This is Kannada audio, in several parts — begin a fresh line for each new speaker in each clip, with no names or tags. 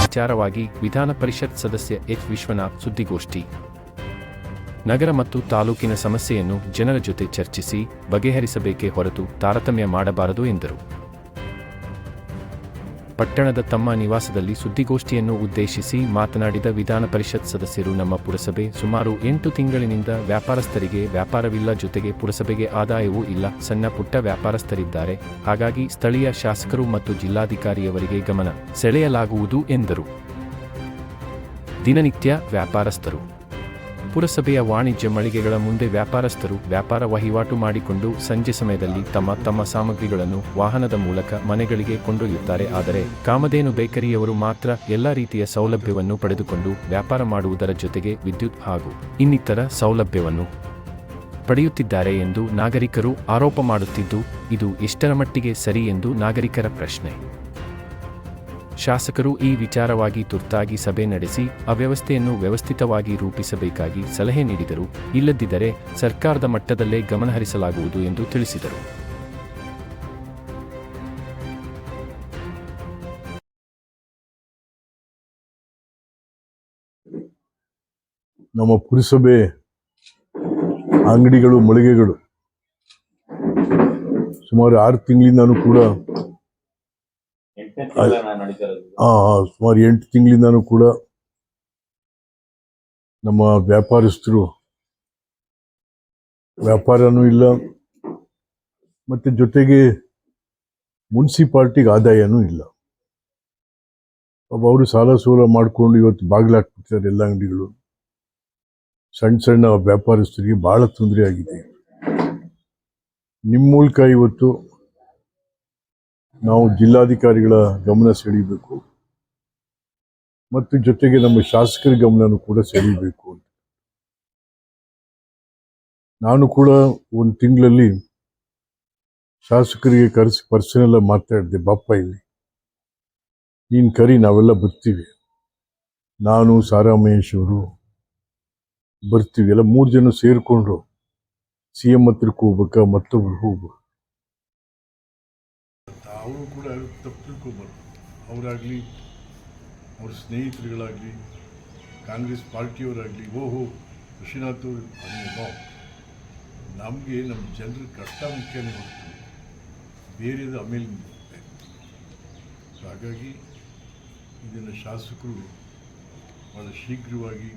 ವಿಚಾರವಾಗಿ ವಿಧಾನ ಪರಿಷತ್ ಸದಸ್ಯ ಎಚ್. ವಿಶ್ವನಾಥ್ ಸುದ್ದಿಗೋಷ್ಠಿ. ನಗರ ಮತ್ತು ತಾಲೂಕಿನ ಸಮಸ್ಯೆಯನ್ನು ಜನರ ಜೊತೆ ಚರ್ಚಿಸಿ ಬಗೆಹರಿಸಬೇಕೇ ಹೊರತು ತಾರತಮ್ಯ ಮಾಡಬಾರದು ಎಂದರು. ಪಟ್ಟಣದ ತಮ್ಮ ನಿವಾಸದಲ್ಲಿ ಸುದ್ದಿಗೋಷ್ಠಿಯನ್ನು ಉದ್ದೇಶಿಸಿ ಮಾತನಾಡಿದ ವಿಧಾನ ಪರಿಷತ್ ಸದಸ್ಯರು, ನಮ್ಮ ಪುರಸಭೆ ಸುಮಾರು ಎಂಟು ತಿಂಗಳಿನಿಂದ ವ್ಯಾಪಾರಸ್ಥರಿಗೆ ವ್ಯಾಪಾರವಿಲ್ಲ ಜೊತೆಗೆ ಪುರಸಭೆಗೆ ಆದಾಯವೂ ಇಲ್ಲ, ಸಣ್ಣ ಪುಟ್ಟ ವ್ಯಾಪಾರಸ್ಥರಿದ್ದಾರೆ, ಹಾಗಾಗಿ ಸ್ಥಳೀಯ ಶಾಸಕರು ಮತ್ತು ಜಿಲ್ಲಾಧಿಕಾರಿಯವರಿಗೆ ಗಮನ ಸೆಳೆಯಲಾಗುವುದು ಎಂದರು. ದಿನನಿತ್ಯ ವ್ಯಾಪಾರಸ್ಥರು ಪುರಸಭೆಯ ವಾಣಿಜ್ಯ ಮಳಿಗೆಗಳ ಮುಂದೆ ವ್ಯಾಪಾರಸ್ಥರು ವ್ಯಾಪಾರ ವಹಿವಾಟು ಮಾಡಿಕೊಂಡು ಸಂಜೆ ಸಮಯದಲ್ಲಿ ತಮ್ಮ ತಮ್ಮ ಸಾಮಗ್ರಿಗಳನ್ನು ವಾಹನದ ಮೂಲಕ ಮನೆಗಳಿಗೆ ಕೊಂಡೊಯ್ಯುತ್ತಾರೆ. ಆದರೆ ಕಾಮಧೇನು ಬೇಕರಿಯವರು ಮಾತ್ರ ಎಲ್ಲ ರೀತಿಯ ಸೌಲಭ್ಯವನ್ನು ಪಡೆದುಕೊಂಡು ವ್ಯಾಪಾರ ಮಾಡುವುದರ ಜೊತೆಗೆ ವಿದ್ಯುತ್ ಹಾಗೂ ಇನ್ನಿತರ ಸೌಲಭ್ಯವನ್ನು ಪಡೆಯುತ್ತಿದ್ದಾರೆ ಎಂದು ನಾಗರಿಕರು ಆರೋಪ ಮಾಡುತ್ತಿದ್ದು, ಇದು ಎಷ್ಟರ ಮಟ್ಟಿಗೆ ಸರಿ ಎಂದು ನಾಗರಿಕರ ಪ್ರಶ್ನೆ. ಶಾಸಕರು ಈ ವಿಚಾರವಾಗಿ ತುರ್ತಾಗಿ ಸಭೆ ನಡೆಸಿ, ಅವ್ಯವಸ್ಥೆಯನ್ನು ವ್ಯವಸ್ಥಿತವಾಗಿ ರೂಪಿಸಬೇಕಾಗಿ ಸಲಹೆ ನೀಡಿದರು. ಇಲ್ಲದಿದ್ದರೆ ಸರ್ಕಾರದ ಮಟ್ಟದಲ್ಲೇ ಗಮನಹರಿಸಲಾಗುವುದು ಎಂದು ತಿಳಿಸಿದರು.
ನಮ್ಮ ಪುರಸಭೆ ಅಂಗಡಿಗಳು, ಮಳಿಗೆಗಳು ಸುಮಾರು ಆರು ತಿಂಗಳಿಂದನೂ ಕೂಡ
ಎಂಟನೇ ತಿಂಗಳ ನಾನು ನಡೀತಿರೋದು
ಆ, ಆ, ಸುಮಾರು ಎಂಟು ತಿಂಗಳಿಂದಾನೂ ಕೂಡ ನಮ್ಮ ವ್ಯಾಪಾರಸ್ಥರು ವ್ಯಾಪಾರನೂ ಇಲ್ಲ ಮತ್ತೆ ಜೊತೆಗೆ ಮುನ್ಸಿಪಾಲ್ಟಿಗೆ ಆದಾಯನೂ ಇಲ್ಲ. ಅವರು ಸಾಲ ಸೂಲ ಮಾಡಿಕೊಂಡು ಇವತ್ತು ಬಾಗಿಲಾಕ್ಬಿಟ್ಟಿದ್ದಾರೆ ಎಲ್ಲ ಅಂಗಡಿಗಳು. ಸಣ್ಣ ಸಣ್ಣ ವ್ಯಾಪಾರಸ್ಥರಿಗೆ ಬಹಳ ತೊಂದರೆ ಆಗಿದೆ. ನಿಮ್ಮ ಮೂಲಕ ಇವತ್ತು ನಾವು ಜಿಲ್ಲಾಧಿಕಾರಿಗಳ ಗಮನ ಸೆಳೀಬೇಕು. ಮತ್ತು ಜೊತೆಗೆ ನಮ್ಮ ಶಾಸಕರ ಗಮನನೂ ಕೂಡ ಸೆಳೀಬೇಕು ಅಂತ. ನಾನು ಕೂಡ ಒಂದು ತಿಂಗಳಲ್ಲಿ ಶಾಸಕರಿಗೆ ಕರೆಸಿ ಪರ್ಸನೆಲ್ಲ ಮಾತಾಡಿದೆ, ಬಾಪ್ಪ ಇಲ್ಲಿ. ನೀನು ಕರಿ, ನಾವೆಲ್ಲ ಬರ್ತೀವಿ. ನಾನು ಸಾರಾಮಹೇಶ್ ಅವರು ಬರ್ತೀವಿ. ಎಲ್ಲ ಮೂರು ಜನ ಸೇರಿಕೊಂಡ್ರು. ಸಿ ಎಂ ಹತ್ರಕ್ಕೆ ಹೋಗ್ಬೇಕಾ, ಮತ್ತೊಬ್ರು ಹೋಗ್ಬೇಕು. ಕೂಡ ತಪ್ಪು ತಿಳ್ಕೊಬಾರ್ದು ಅವರಾಗಲಿ, ಅವ್ರ ಸ್ನೇಹಿತರುಗಳಾಗಲಿ, ಕಾಂಗ್ರೆಸ್ ಪಾರ್ಟಿಯವರಾಗಲಿ, ಓಹೋ ವಿಶ್ವನಾಥ್ ಅವರು ಅನ್ನೋ ನಮಗೆ ನಮ್ಮ ಜನರ ಕಷ್ಟ ಮುಖ್ಯನೇ ಹೊರತು ಬೇರೆದು ಆಮೇಲೆ ಹಾಗಾಗಿ ಇದನ್ನು ಶಾಸಕರು ಭಾಳ ಶೀಘ್ರವಾಗಿ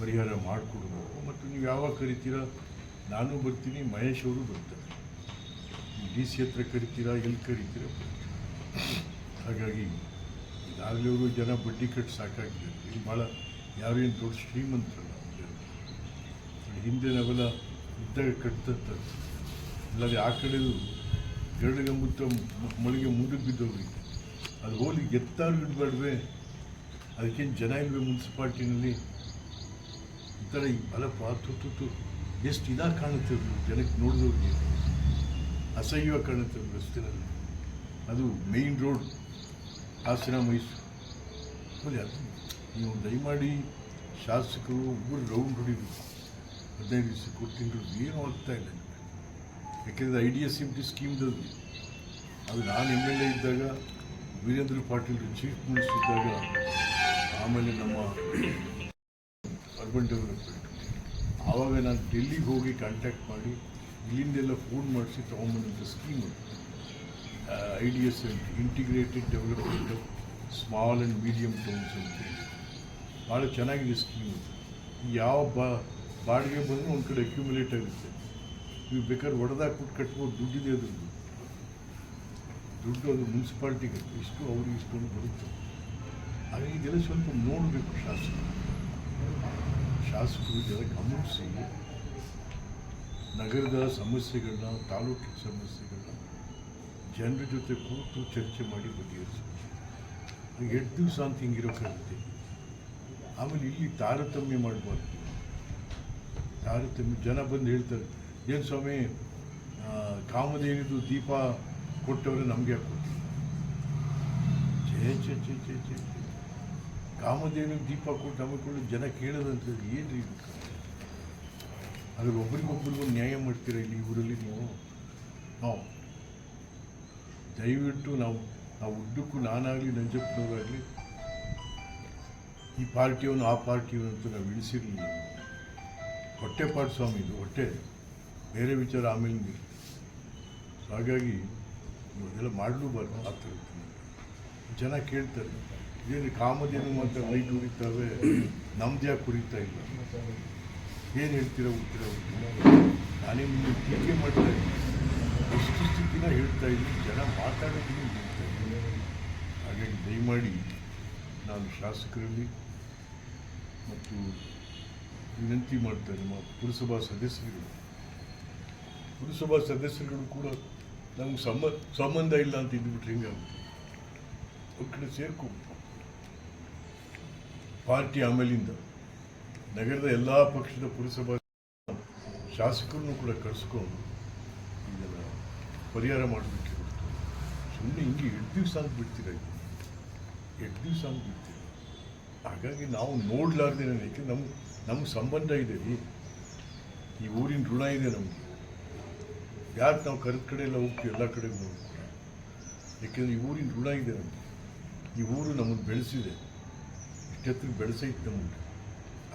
ಪರಿಹಾರ ಮಾಡಿಕೊಡ್ಬೇಕು ಮತ್ತು ನೀವು ಯಾವಾಗ ಕರಿತೀರಾ? ನಾನು ಬರ್ತೀನಿ, ಮಹೇಶ್ ಅವರು ಬರ್ತಾರೆ. ಡಿ ಸಿ ಹತ್ರ ಕರಿತೀರಾ, ಎಲ್ಲಿ ಕರಿತೀರಾ? ಹಾಗಾಗಿ ಈಗಾಗಲೇ ಅವರು ಜನ ಬಡ್ಡಿ ಕಟ್ಟು ಸಾಕಾಗಿದೆ ಇಲ್ಲಿ ಭಾಳ ಯಾರೇನು ದೊಡ್ಡ ಶ್ರೀಮಂತರಲ್ಲ. ಹಿಂದೆ ನಾವೆಲ್ಲ ಇದ್ದಾಗ ಕಟ್ತಂತ ಇಲ್ಲದೆ ಆ ಕಡೆದು ಗರಡಿಗೆ ಮುತ್ತ ಮಳಿಗೆ ಮುಂದಕ್ಕೆ ಬಿದ್ದೋಗ್ರಿ ಅದು ಹೋಲಿ ಎತ್ತಾರು ಇಡಬೇಡ್ವೆ ಅದಕ್ಕೇನು ಜನ ಇಲ್ವೇ ಮುನ್ಸಿಪಾಲ್ಟಿನಲ್ಲಿ? ಈ ಥರ ಈ ಬಲ ತುತ್ತು ಎಷ್ಟು ಇದಾಗಿ ಕಾಣುತ್ತೆ ಜನಕ್ಕೆ ನೋಡಿದವ್ರಿಗೆ. ಅಸಹ್ಯವಾಗಿ ಕಾಣುತ್ತೆ ರಸ್ತೆಯಲ್ಲಿ ಅದು ಮೇಯ್ನ್ ರೋಡ್ ಹಾಸನ ಮೈಸೂರು. ಅದು ನೀವು ದಯಮಾಡಿ ಶಾಸಕರು ಒಬ್ಬರು ರೌಂಡ್ ಹೊಡಿಬೇಕು. ಹದಿನೈದು ದಿವಸ ಕೊಟ್ಟಿದ್ರು ಏನು ಆಗ್ತಾ ಇಲ್ಲ ಯಾಕೆಂದರೆ I D S M T ಸ್ಕೀಮ್ದಲ್ಲಿ ಅದು ನಾನು ಎಂ ಎಲ್ ಎ ಇದ್ದಾಗ, ವೀರೇಂದ್ರ ಪಾಟೀಲ್ ಚೀಫ್ ಮಿನಿಸ್ಟರ್ ಇದ್ದಾಗ, ಆಮೇಲೆ ನಮ್ಮ ಅರ್ಬನ್ ಡೆವಲಪ್ಮೆಂಟ್ ಆವಾಗ ನಾನು ಡೆಲ್ಲಿಗೆ ಹೋಗಿ ಕಾಂಟ್ಯಾಕ್ಟ್ ಮಾಡಿ ಇಲ್ಲಿಂದೆಲ್ಲ ಫೋನ್ ಮಾಡಿಸಿ ತೊಗೊಂಬಂದಂಥ scheme I D S M integrated development small and medium towns ಅಂತ ಭಾಳ ಚೆನ್ನಾಗಿದೆ ಸ್ಕೀಮ್ ಯಾವ ಬಾ, ಬಾಡಿಗೆ ಬಂದರೂ ಒಂದು ಕಡೆ ಅಕ್ಯುಮುಲೇಟ್ ಆಗುತ್ತೆ. ನೀವು ಬೇಕಾದ್ರೆ ಒಡೆದಾಕ್ಬಿಟ್ಟು ಕಟ್ಬೋದು, ದುಡ್ಡಿದೆ ಅದ್ರದ್ದು ದುಡ್ಡು ಅದು ಮುನ್ಸಿಪಾಲ್ಟಿಗೆ ಇಷ್ಟು ಅವ್ರಿಗೆ ಇಷ್ಟೊಂದು ಬರುತ್ತೆ. ಹಾಗಾಗಿ ಇದೆಲ್ಲ ಸ್ವಲ್ಪ ನೋಡಬೇಕು ಶಾಸಕರು. ಶಾಸಕರು ಇದೆಲ್ಲ ಗಮನಿಸಿ. ನಗರದ ಸಮಸ್ಯೆಗಳನ್ನ, ತಾಲೂಕಿನ ಸಮಸ್ಯೆಗಳನ್ನ ಜನರ ಜೊತೆ ಕೂತು ಚರ್ಚೆ ಮಾಡಿ ಬಗೆಹರಿಸಬೇಕು. ಎರಡು ದಿವಸ ಅಂತ ಹಿಂಗಿರೋಕ್ಕಾಗುತ್ತೆ ಆಮೇಲೆ ಇಲ್ಲಿ ತಾರತಮ್ಯ ಮಾಡಬಾರ್ದು. ತಾರತಮ್ಯ, ಜನ ಬಂದು ಹೇಳ್ತಾರೆ, ಏನು ಸ್ವಾಮಿ ಕಾಮಧೇನಿದು ದೀಪ ಕೊಟ್ಟವ್ರೆ ನಮಗೆ ಯಾಕೆ ಕೊಟ್ಟಿಲ್ಲ ಛೇ ಛೇ ಛೇ ದೀಪ ಕೊಟ್ಟು ನಮಗೆ ಹಮ್ಮಿಕೊಂಡು ಜನ ಕೇಳೋದಂತದ್ದು ಏನು ರೀ ಅದ್ರ ಒಬ್ರಿಗೊಬ್ರಿಗೂ ನ್ಯಾಯ ಮಾಡ್ತೀರಾ ಇಲ್ಲಿ ಊರಲ್ಲಿ ನೀವು? ನಾವು. ದಯವಿಟ್ಟು ನಾವು ನಾವು ಉದ್ದಕ್ಕೂ ನಾನಾಗಲಿ ನಂಜಪ್ಪನವರಾಗಲಿ ಈ ಪಾರ್ಟಿಯವನು ಆ ಪಾರ್ಟಿಯವನು ಅಂತ ನಾವು ಇಳಿಸಿರಲಿಲ್ಲ. ಹೊಟ್ಟೆಪಾಡು ಸ್ವಾಮಿ ಇದು, ಹೊಟ್ಟೆ. ಬೇರೆ ವಿಚಾರ ಆಮೇಲೆ. ಸೊ ಹಾಗಾಗಿ ಅದೆಲ್ಲ ಮಾಡಲೂಬಾರ್ದು ಆ ಥರದ್ದು ಜನ ಕೇಳ್ತಾರೆ, ಇದೇನು ಕಾಮಧೇನು ಅಂತ ಲೈಟ್ ಉರಿತಾವೆ ನಮ್ದು ಯಾಕೆ ಕುರಿತಾ ಇಲ್ಲ? ಏನು ಹೇಳ್ತೀರ ಉತ್ತರ ನಾನೇ ನಿಮಗೆ ಟೀಕೆ ಮಾಡ್ತಾ ಇದ್ದೀನಿ. ಎಷ್ಟು ಸ್ಥಿತಿನ ಹೇಳ್ತಾ ಇದ್ದೀನಿ. ಜನ ಮಾತಾಡೋದನ್ನು ಹೇಳ್ತಾ ಇದ್ದೀನಿ. ಹಾಗಾಗಿ ದಯಮಾಡಿ ನಾನು ಶಾಸಕರಲ್ಲಿ ಮತ್ತು ವಿನಂತಿ ಮಾಡ್ತೇನೆ ನಮ್ಮ ಪುರಸಭಾ ಸದಸ್ಯರುಗಳು. ಪುರಸಭಾ ಸದಸ್ಯರುಗಳು ಕೂಡ ನಮ್ಗೆ ಸಂಬ ಸಂಬಂಧ ಇಲ್ಲ ಅಂತ ಇದ್ಬಿಟ್ರೆ ಹಿಂಗಾಗುತ್ತೆ ಅವ್ರ ಕಡೆ ಸೇರ್ಕೊ ಪಾರ್ಟಿ ಆಮೇಲಿಂದ. ನಗರದ ಎಲ್ಲ ಪಕ್ಷದ ಪುರಸಭಾ ಶಾಸಕರನ್ನು ಕೂಡ ಕರೆಸ್ಕೊಂಡು ಇದನ್ನು ಪರಿಹಾರ ಮಾಡಬೇಕು ಸುಮ್ಮನೆ ಹಿಂಗೆ ಎಂಟು ದಿವಸ ಅಂತ ಬಿಡ್ತೀರ ಇದು? ಎಂಟು ದಿವಸ ಅಂತ ಬಿಡ್ತೀರ ಹಾಗಾಗಿ ನಾವು ನೋಡಲಾರ್ದೇ ನನಗೆ ನಮ್ಮ ನಮ್ಮ ಸಂಬಂಧ ಇದೆ ರೀ. ಈ ಊರಿನ ಋಣ ಇದೆ ನಮಗೆ. ಯಾಕೆ ನಾವು ಕರೆದ ಕಡೆ ಎಲ್ಲ ಹೋಗ್ತೀವಿ, ಎಲ್ಲ ಕಡೆ ನೋಡ್ತೀವಿ ಯಾಕೆಂದರೆ ಈ ಊರಿನ ಋಣ ಇದೆ ನಮಗೆ. ಈ ಊರು ನಮ್ಮನ್ನು ಬೆಳೆಸಿದೆ. ಇಷ್ಟೊತ್ತಿಗೆ ಬೆಳೆಸೈತೆ ನಮಗೆ.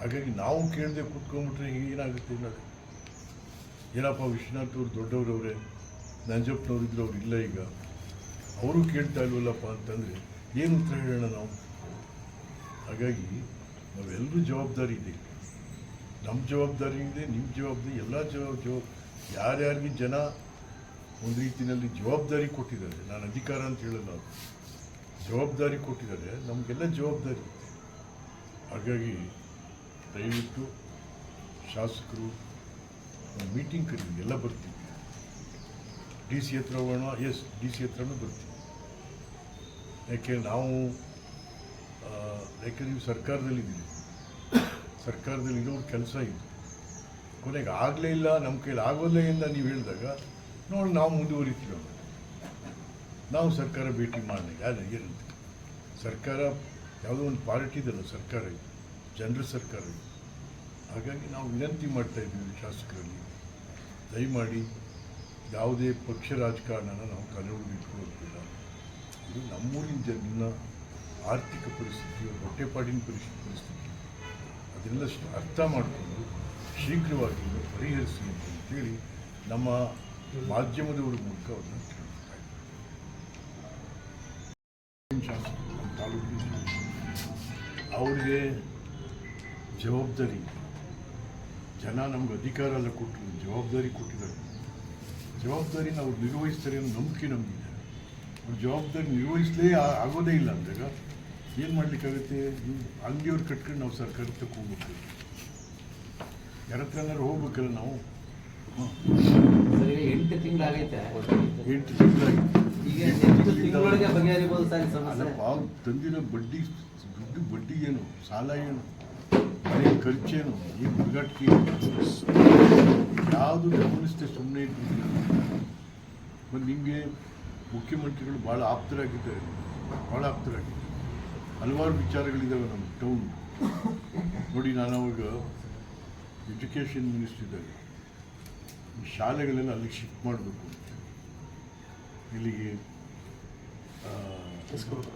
ಹಾಗಾಗಿ ನಾವು ಕೇಳದೆ ಕೂತ್ಕೊಂಡ್ಬಿಟ್ರೆ ಏನಾಗುತ್ತೆ ಏನಾಗುತ್ತೆ ಏನಪ್ಪ ವಿಶ್ವನಾಥ್ ಅವ್ರು ದೊಡ್ಡವರವ್ರೆ ನಂಜಪ್ಪನವ್ರು ಇದ್ರು ಅವ್ರು ಇಲ್ಲ ಈಗ. ಅವರು ಕೇಳ್ತಾ ಇಲ್ವಲ್ಲಪ್ಪ ಅಂತಂದರೆ ಏನು ಉತ್ತರ ಹೇಳೋಣ ನಾವು? ಹಾಗಾಗಿ ನಾವೆಲ್ಲರೂ ಜವಾಬ್ದಾರಿ ಇದೆ. ನಮ್ಮ ಜವಾಬ್ದಾರಿ ಇದೆ ನಿಮ್ಮ ಜವಾಬ್ದಾರಿ, ಎಲ್ಲ ಜವಾಬ್ ಜವಾಬ್ ಯಾರ್ಯಾರಿಗೆ ಜನ ಒಂದು ರೀತಿಯಲ್ಲಿ ಜವಾಬ್ದಾರಿ ಕೊಟ್ಟಿದ್ದಾರೆ, ನಾನು ಅಧಿಕಾರ ಅಂತ ಹೇಳಲ್ಲ. ಜವಾಬ್ದಾರಿ ಕೊಟ್ಟಿದ್ದಾರೆ, ನಮಗೆಲ್ಲ ಜವಾಬ್ದಾರಿ ಹಾಗಾಗಿ ದಯವಿಟ್ಟು ಶಾಸಕರು ಮೀಟಿಂಗ್ ಕರೀರಿ ಎಲ್ಲ ಬರ್ತೀವಿ. ಡಿ ಸಿ ಹತ್ರ ಹೋಗೋಣ, ಎಸ್, ಡಿ ಸಿ ಹತ್ರನೂ ಬರ್ತೀವಿ. ಯಾಕೆ, ನಾವು ಯಾಕೆ ನೀವು ಸರ್ಕಾರದಲ್ಲಿದ್ದೀವಿ ಸರ್ಕಾರದಲ್ಲಿ ಇರೋರು ಕೆಲಸ ಇದೆ. ಕೊನೆಗೆ ಆಗಲೇ ಇಲ್ಲ, ನಮ್ಮ ಕೈಲಿ ಆಗೋದೇ ಇಲ್ಲ ನೀವು ಹೇಳಿದಾಗ, ನೋಡಿ ನಾವು ಮುಂದುವರಿತೀವಿ ಅವಾಗ ನಾವು ಸರ್ಕಾರ ಭೇಟಿ ಮಾಡಿ ಯಾರು ಏನಂತ ಸರ್ಕಾರ ಯಾವುದೋ ಒಂದು ಪಾರ್ಟಿ ಇದೆಯಲ್ಲ, ಸರ್ಕಾರ ಇದು. ಜನರ ಸರ್ಕಾರ ಹಾಗಾಗಿ ನಾವು ವಿನಂತಿ ಮಾಡ್ತಾ ಇದ್ದೀವಿ ಶಾಸಕರಲ್ಲಿ. ದಯಮಾಡಿ ಯಾವುದೇ ಪಕ್ಷ ರಾಜಕಾರಣನ ನಾವು ತಲೆಯೊಳಗೆ ಇಟ್ಕೊಳ್ಳೋದಿಲ್ಲ ಇದು ನಮ್ಮೂರಿನ ಜನನ ಆರ್ಥಿಕ ಪರಿಸ್ಥಿತಿ, ಹೊಟ್ಟೆಪಾಡಿನ ಪರಿಸ್ಥಿತಿ ಪರಿಸ್ಥಿತಿ. ಅದೆಲ್ಲ ಅರ್ಥ ಮಾಡಿಕೊಂಡು ಶೀಘ್ರವಾಗಿ ಪರಿಹರಿಸಿ ಅಂತೇಳಿ ನಮ್ಮ ಮಾಧ್ಯಮದವರ ಮೂಲಕ ಅವ್ರನ್ನ ಕೇಳ್ತಾ ಇದ್ದಾರೆ ಅವರಿಗೆ ಜವಾಬ್ದಾರಿ. ಜನ ನಮ್ಗೆ ಅಧಿಕಾರ ಎಲ್ಲ ಕೊಟ್ಟರು ಜವಾಬ್ದಾರಿ ಕೊಟ್ಟಿದ್ದಾರೆ. ಜವಾಬ್ದಾರಿನ ಅವ್ರು ನಿರ್ವಹಿಸ್ತಾರೆ ಅನ್ನೋ ನಂಬಿಕೆ ನಮಗಿದೆ. ಅವ್ರ ಜವಾಬ್ದಾರಿ ನಿರ್ವಹಿಸಲೇ ಆಗೋದೇ ಇಲ್ಲ ಅಂದಾಗ ಏನು ಮಾಡಲಿಕ್ಕಾಗುತ್ತೆ? ಅಂಗಡಿಯವ್ರು ಕಟ್ಕೊಂಡು ನಾವು ಸರ್ಕಾರಕ್ಕೆ ಹೋಗ್ಬೇಕು ಯಾರ ಹತ್ರನಾರು ಹೋಗ್ಬೇಕಲ್ಲ ನಾವು?
ಎಂಟು ತಿಂಗಳಾಗೈತೆ.
ಎಂಟು ತಿಂಗಳಾಗಿ
ಈಗ
ತಂದಿರೋ ಬಡ್ಡಿ ದುಡ್ಡು ಬಡ್ಡಿ ಏನು ಸಾಲ ಏನು? ಮನೆ ಖರ್ಚೇನು ಈ ಹುಡುಗಾಟಿಕೆ ಯಾವುದು ಗಮನಿಸ್ತೇ ಸುಮ್ಮನೆ ಇದ್ದಿಲ್ಲ ಮತ್ತು ನಿಮಗೆ ಮುಖ್ಯಮಂತ್ರಿಗಳು ಭಾಳ ಆಪ್ತರಾಗಿದ್ದಾರೆ. ಭಾಳ ಆಪ್ತರಾಗಿದ್ದಾರೆ. ಹಲವಾರು ವಿಚಾರಗಳಿದ್ದಾವೆ ನಮ್ಮ ಟೌನ್ ನೋಡಿ ನಾನು ಅವಾಗ ಎಜುಕೇಷನ್ ಮಿನಿಸ್ಟರ್ ಇದ್ದಾಗ ಈ ಶಾಲೆಗಳೆಲ್ಲ ಅಲ್ಲಿಗೆ ಶಿಫ್ಟ್ ಮಾಡಬೇಕು ಅಂತ. ಇಲ್ಲಿಗೆ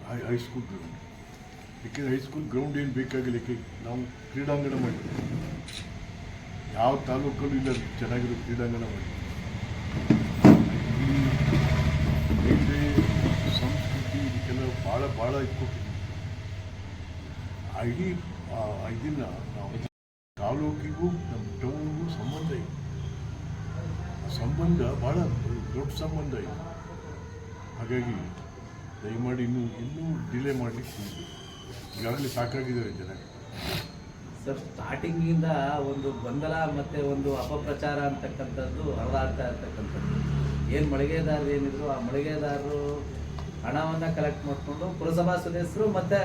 ಹೈ ಹೈಸ್ಕೂಲ್ ಗ್ರೌಂಡ್ ಯಾಕೆಂದರೆ ಹೈಸ್ಕೂಲ್ ಗ್ರೌಂಡ್ ಏನು ಬೇಕಾಗಿಲ್ಲ ನಾವು ಕ್ರೀಡಾಂಗಣ ಮಾಡಿದ್ವಿ ಯಾವ ತಾಲೂಕಲ್ಲೂ ಇಲ್ಲ, ಚೆನ್ನಾಗಿರೋ ಕ್ರೀಡಾಂಗಣ ಕ್ರೀಡೆ ಸಂಸ್ಕೃತಿ ಇದಕ್ಕೆಲ್ಲ ಭಾಳ ಭಾಳ ಇಟ್ಕೊಟ್ಟಿದ್ವಿ ಆ ಇಡೀ ಇದನ್ನ ನಾವು ತಾಲೂಕಿಗೂ ನಮ್ಮ ಟೌನ್ಗೂ ಸಂಬಂಧ ಇದೆ. ಸಂಬಂಧ ಭಾಳ ದೊಡ್ಡ ಸಂಬಂಧ ಇದೆ. ಹಾಗಾಗಿ ದಯಮಾಡಿ ಇನ್ನೂ ಇನ್ನೂ ಡಿಲೇ ಮಾಡಲಿಕ್ಕೆ ಈಗಾಗಲೇ ಸಾಕಾಗಿದ್ದಾರೆ ಜನ.
ಸರ್ ಸ್ಟಾರ್ಟಿಂಗಿಂದ ಒಂದು ಗೊಂದಲ ಮತ್ತು ಒಂದು ಅಪಪ್ರಚಾರ ಅಂತಕ್ಕಂಥದ್ದು ಹರಿದಾಡ್ತಾ ಇರ್ತಕ್ಕಂಥದ್ದು. ಏನು ಮಳಿಗೆದಾರರು ಏನಿದ್ರು ಆ ಮಳಿಗೆದಾರರು ಹಣವನ್ನು ಕಲೆಕ್ಟ್ ಮಾಡಿಕೊಂಡು ಪುರಸಭಾ ಸದಸ್ಯರು ಮತ್ತು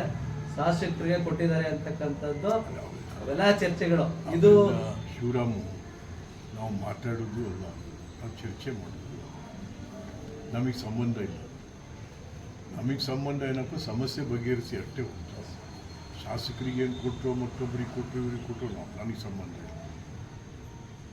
ಶಾಸಕರಿಗೆ ಕೊಟ್ಟಿದ್ದಾರೆ ಅಂತಕ್ಕಂಥದ್ದು ಅವೆಲ್ಲ ಚರ್ಚೆಗಳು. ಇದು
ಶಿವರಾಮು ನಾವು ಮಾತಾಡೋದು ಅಲ್ಲ ನಾವು ಚರ್ಚೆ ಮಾಡೋದು. ನಮಗೆ ಸಂಬಂಧ ಇಲ್ಲ. ನಮಗೆ ಸಂಬಂಧ ಏನಪ್ಪ ಸಮಸ್ಯೆ ಬಗೆಹರಿಸಿ ಅಷ್ಟೇ ಹೊರತು ಶಾಸಕರಿಗೆ ಏನು ಕೊಟ್ಟರು ಮತ್ತೊಬ್ಬರಿಗೆ ಕೊಟ್ಟರು ಇವ್ರಿಗೆ ಕೊಟ್ಟರು ನಾವು ನನಗೆ ಸಂಬಂಧ ಇಲ್ಲ.